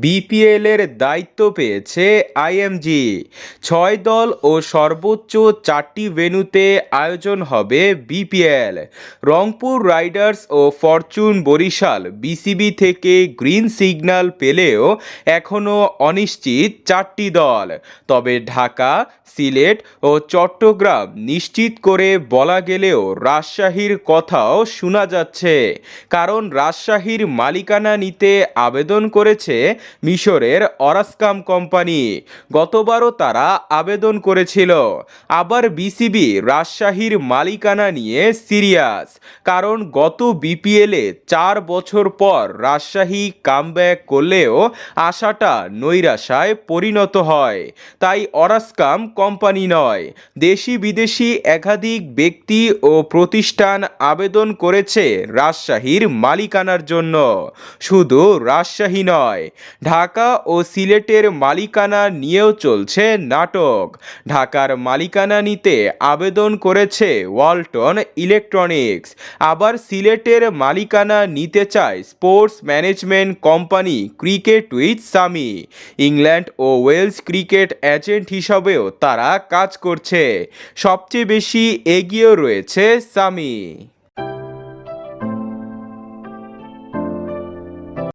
বিপিএলের দায়িত্ব পেয়েছে আইএমজি। ছয় দল ও সর্বোচ্চ চারটি ভেন্যুতে আয়োজন হবে বিপিএল। রংপুর রাইডার্স ও ফরচুন বরিশাল বিসিবি থেকে গ্রিন সিগন্যাল পেলেও এখনও অনিশ্চিত চারটি দল। তবে ঢাকা, সিলেট ও চট্টগ্রাম নিশ্চিত করে বলা গেলেও রাজশাহীর কথাও শোনা যাচ্ছে। কারণ রাজশাহীর মালিকানা নিতে আবেদন করেছে মিশরের অরাসকাম কোম্পানি। গতবারও তারা আবেদন করেছিল। আবার বিসিবি রাজশাহীর মালিকানা নিয়ে সিরিয়াস, কারণ গত বিপিএলে চার বছর পর রাজশাহী কামব্যাক করলেও আশাটা নৈরাশায় পরিণত হয়। তাই অরাসকাম কোম্পানি নয় দেশি বিদেশি একাধিক ব্যক্তি ও প্রতিষ্ঠান আবেদন করেছে রাজশাহীর মালিকানার জন্য। শুধু রাজশাহী নয় ঢাকা ও সিলেটের মালিকানা নিয়েও চলছে নাটক। ঢাকার মালিকানা নিতে আবেদন করেছে ওয়ালটন ইলেকট্রনিক্স। আবার সিলেটের মালিকানা নিতে চায় sports management company cricket with Sami. England O Wales cricket agent হিসাবেও তারা কাজ করছে। সবচেয়ে বেশি এগিয়েও রয়েছে সামি।